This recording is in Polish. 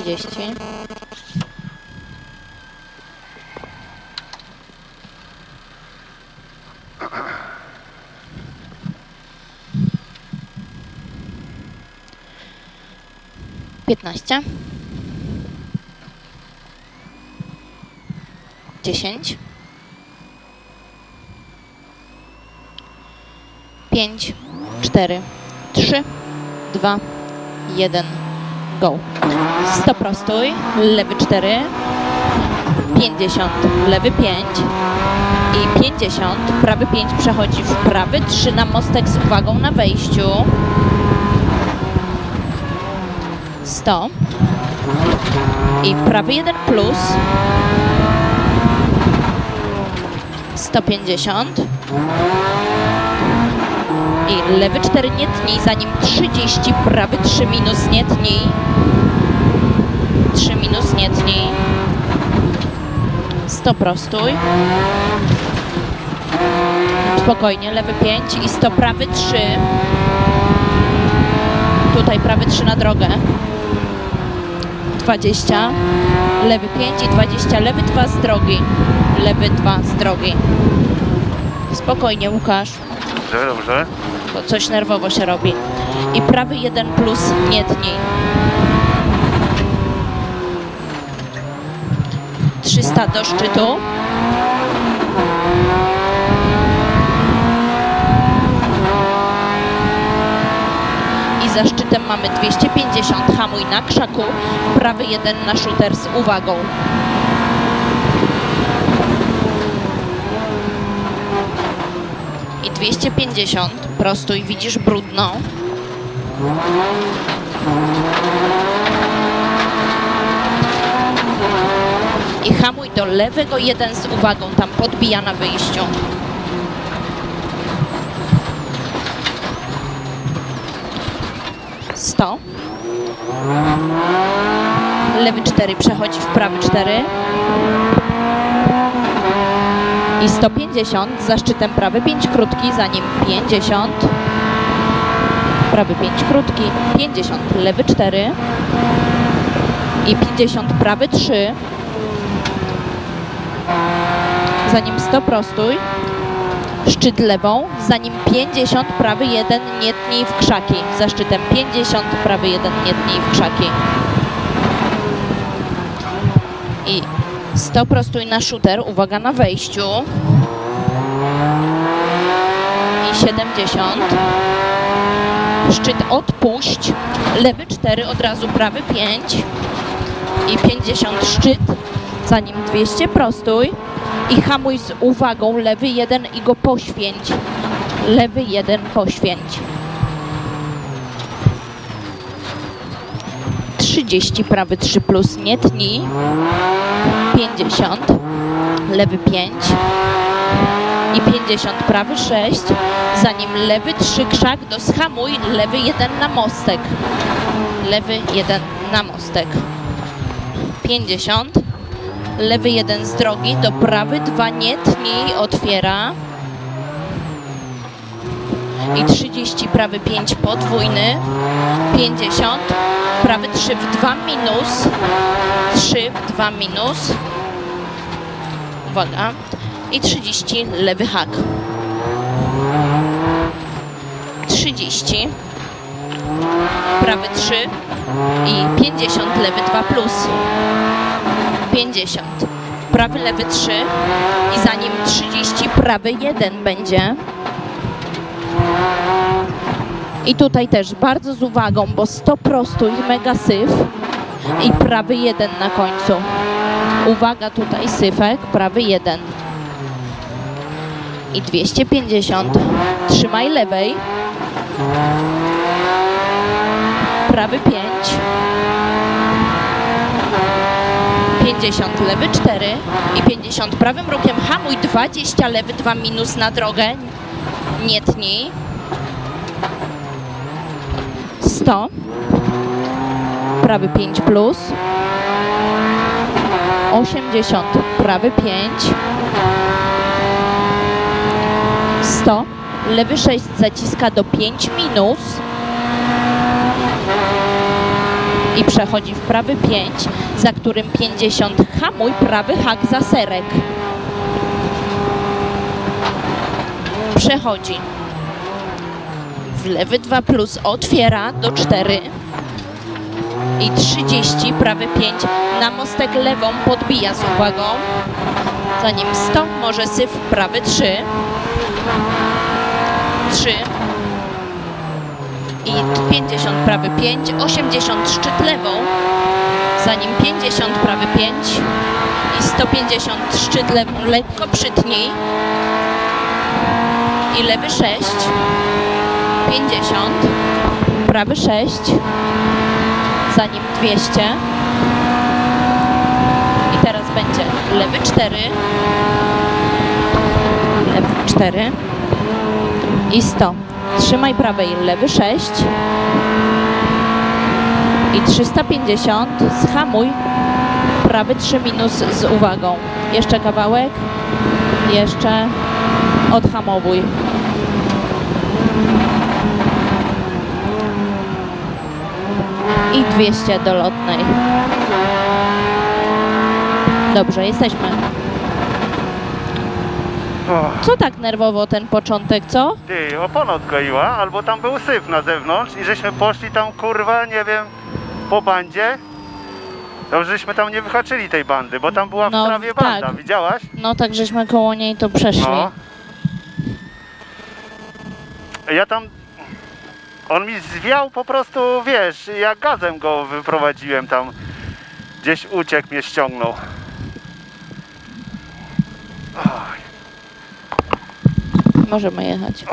30. Piętnaście. Dziesięć. Pięć, cztery, trzy, dwa, jeden, go. Sto prostój, lewy cztery, pięćdziesiąt, lewy pięć i pięćdziesiąt, prawy pięć przechodzi w prawy trzy na mostek z uwagą na wejściu. Sto i prawy jeden plus. 150 i lewy 4 nie tnij, zanim 30, prawy 3 minus nie tnij. 3 minus nie tnij. 100 prostuj. Spokojnie, lewy 5 i 100 prawy 3. Tutaj prawy 3 na drogę. 20. Lewy 5 i 20. Lewy 2 z drogi. Lewy 2 z drogi. Spokojnie, Łukasz Dobrze, dobrze. Bo coś nerwowo się robi. I prawy jeden plus nie tnij. 300 do szczytu. I za szczytem mamy 250 hamuj na krzaku, prawy jeden na shooter z uwagą. I 250 prostuj, widzisz brudną. I hamuj do lewego jeden z uwagą, tam podbija na wyjściu. Sto. Lewy 4 przechodzi w prawy 4 i 150 za szczytem prawy 5 krótki, za nim 50 prawy 5 krótki, 50 lewy 4 i 50 prawy 3 za nim 100 prostój szczyt lewą, za nim 50 prawy 1 nie tnij w krzaki, za szczytem 50 prawy 1 nie tnij w krzaki. I 100 prostój na shooter, uwaga na wejściu. I 70. Szczyt odpuść. Lewy 4, od razu prawy 5. I 50 szczyt, zanim 200 prostój. I hamuj z uwagą, lewy 1 i go poświęć. Lewy 1 poświęć. 30, prawy 3 plus, nie tnij. 50, lewy 5 i 50, prawy 6, zanim lewy 3 krzak, do schamuj, lewy 1 na mostek, lewy 1 na mostek, 50, lewy 1 z drogi, do prawy 2 nie tnij, otwiera i 30, prawy 5 podwójny, 50, prawy 3 w 2 minus, 3 w 2 minus, uwaga, i 30 lewy hak. 30, prawy 3 i 50 lewy 2 plus, 50, prawy lewy 3 i za nim 30 prawy 1 będzie. I tutaj też bardzo z uwagą, bo 100 prostój, mega syf i prawy jeden na końcu. Uwaga tutaj syfek, prawy jeden. I 250. Trzymaj lewej. Prawy 5. 50 lewy 4 i 50 prawym rukiem hamuj 20 lewy 2 minus na drogę. Nie tnij. 100 prawy 5 plus. 80 prawy 5 100 lewy 6 zaciska do 5 minus. I przechodzi w prawy 5, za którym 50 hamuj, prawy hak za serek. Przechodzi. W lewy 2 plus otwiera do 4 i 30, prawy 5 na mostek lewą podbija z uwagą. Zanim 100 może syf prawy 3. 3 i 50 prawy 5, 80 szczyt lewą, zanim 50 prawy 5 i 150 szczyt lewą, lekko przytnij i lewy 6, 50, prawy 6, zanim 200 i teraz będzie lewy 4, lewy 4 i 100. Trzymaj prawej lewy 6 i 350, zhamuj, prawy 3 minus z uwagą. Jeszcze kawałek, jeszcze odhamowuj. I 200 do lotnej. Dobrze, jesteśmy. Co tak nerwowo ten początek, co? ty, opona odkleiła, albo tam był syf na zewnątrz i żeśmy poszli tam, kurwa, nie wiem, po bandzie. To żeśmy tam nie wyhaczyli tej bandy, bo tam była w No, trawie tak. banda, widziałaś? No tak żeśmy koło niej to przeszli. No. Ja tam... On mi zwiał po prostu, wiesz, jak gazem go wyprowadziłem tam. Gdzieś uciekł, mnie ściągnął. Możemy jechać.